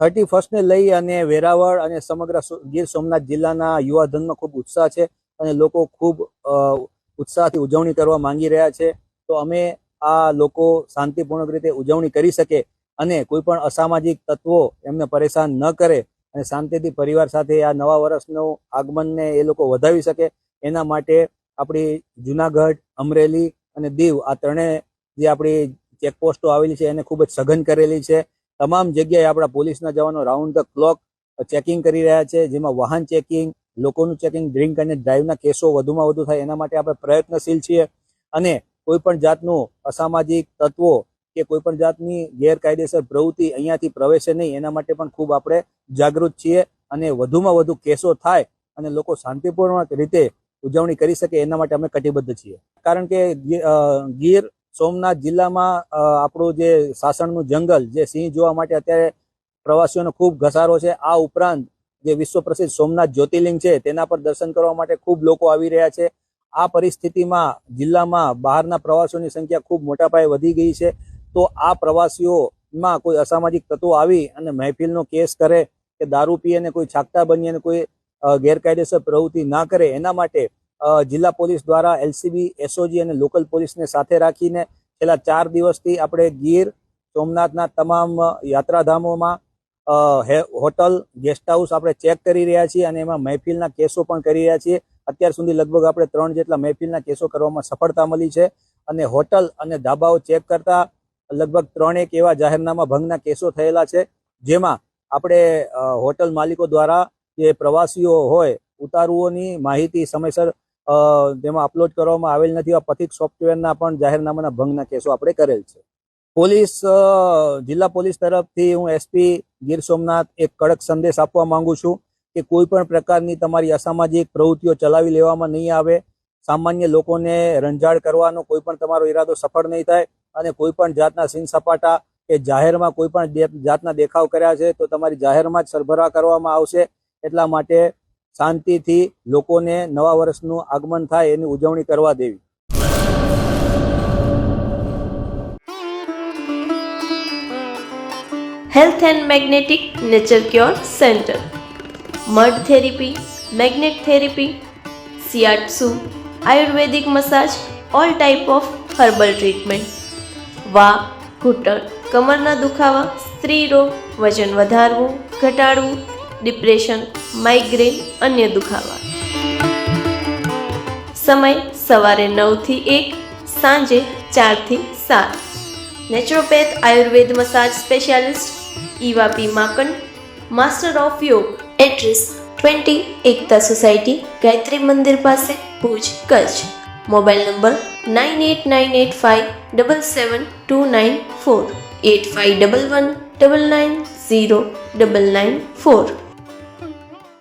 Thirty ફર્સ્ટને લઈ અને વેરાવળ અને સમગ્ર ગીર સોમનાથ જિલ્લાના યુવાધનમાં ખૂબ ઉત્સાહ છે અને લોકો ખૂબ ઉત્સાહથી ઉજવણી કરવા માંગી રહ્યા છે. તો અમે આ લોકો શાંતિપૂર્ણક રીતે ઉજવણી કરી શકે અને કોઈ પણ અસામાજિક તત્વો એમને પરેશાન ન કરે અને શાંતિથી પરિવાર સાથે આ નવા વર્ષનું આગમનને એ લોકો વધાવી શકે. એના માટે આપણી જુનાગઢ, અમરેલી અને દીવ આ ત્રણેય જે આપણી ચેકપોસ્ટો આવેલી છે એને ખૂબ જ સઘન કરેલી છે. તમામ જગ્યાએ આપણા પોલીસના જવાનો રાઉન્ડ ધ ક્લોક ચેકિંગ કરી રહ્યા છે, જેમાં વાહન ચેકિંગ લોકોનું ચેકિંગ ડ્રિંક અને ડ્રાઈવના કેસો વધુમાં વધુ થાય એના માટે આપણે પ્રયત્નશીલ છીએ. અને કોઈ પણ જાતનું અસામાજિક તત્વો કે કોઈ પણ જાતની ગેરકાયદેસર પ્રવૃત્તિ અહીંયાથી પ્રવેશે નહીં, એના માટે પણ ખૂબ આપણે જાગૃત છીએ અને વધુમાં વધુ કેસો થાય અને લોકો શાંતિપૂર્ણ રીતે ઉજવણી કરી શકે એના માટે અમે કટિબદ્ધ છીએ. કારણ કે ગીર સોમનાથ જિલ્લામાં આપણું જે સાસણનું જંગલ, જે સિંહ જોવા માટે અત્યારે પ્રવાસીઓનો ખૂબ ઘસારો છે, આ ઉપરાંત જે વિશ્વ પ્રસિદ્ધ સોમનાથ જ્યોતિર્લિંગ છે, તેના પર દર્શન કરવા માટે ખૂબ લોકો આવી રહ્યા છે. આ પરિસ્થિતિમાં જિલ્લામાં બહારના પ્રવાસીઓની સંખ્યા ખૂબ મોટા પાયે વધી ગઈ છે. તો આ પ્રવાસીઓમાં કોઈ અસામાજિક તત્વો આવી અને મહેફિલનો કેસ કરે કે દારૂ પી અને કોઈ છાકતા બની અને કોઈ ગેરકાયદેસર પ્રવૃત્તિ ના કરે, એના માટે જિલ્લા પોલીસ દ્વારા એલસીબી, એસઓજી અને લોકલ પોલીસને સાથે રાખીને છેલ્લા ચાર દિવસથી આપણે ગીર, સોમનાથના તમામ યાત્રાધામોમાં હોટલ, ગેસ્ટ હાઉસ આપણે ચેક કરી રહ્યા છીએ અને એમાં મહેફિલના કેસો પણ કરી રહ્યા છીએ. અત્યાર સુધી લગભગ આપણે ત્રણ જેટલા મહેફિલના કેસો કરવામાં સફળતા મળી છે અને હોટલ અને ધાબાઓ ચેક કરતા લગભગ ત્રણેક એવા જાહેરનામા ભંગના કેસો થયેલા છે, જેમાં આપણે હોટલ માલિકો દ્વારા જે પ્રવાસીઓ હોય, ઉતારુઓની માહિતી સમયસર તેમાં અપલોડ કરવામાં આવેલ નથી એવા પથિક સોફ્ટવેરના પણ જાહેરનામાના ભંગના કેસો આપણે કરેલ છે. પોલીસ જિલ્લા પોલીસ તરફથી હું એસપી ગીર સોમનાથ એક કડક સંદેશ આપવા માંગુ છું કે કોઈ પણ પ્રકારની તમારી અસામાજિક પ્રવૃત્તિઓ ચલાવી લેવામાં નહીં આવે. સામાન્ય લોકોને રંજાડ કરવાનો કોઈ પણ તમારો ઈરાદો સફળ નહીં થાય અને કોઈ પણ જાતના સીન સપાટા કે જાહેરમાં કોઈ પણ જાતના દેખાવ કર્યા છે તો તમારી જાહેરમાં જ સરભરા કરવામાં આવશે. એટલા માટે શાંતિથી લોકોને નવા વર્ષનું આગમન થાય એની ઉજવણી કરવા દેવી. Health and magnetic nature cure centre mud therapy magnet therapy shiatsu ayurvedic massage all type of herbal treatment વા ઘૂંટણ કમરના દુખાવા સ્ત્રી રોગ વજન વધારવું ઘટાડવું ડિપ્રેશન માઇગ્રેન અન્ય દુખાવા સમય સવારે નવથી એક સાંજે ચારથી સાત naturopath Ayurveda massage specialist Eva P Makan master of yoga address twenty Ekta society Gayatri Mandir પાસે Bhuj Kutch mobile number nine eight nine eight five double seven two nine four eight five double one double nine zero double nine four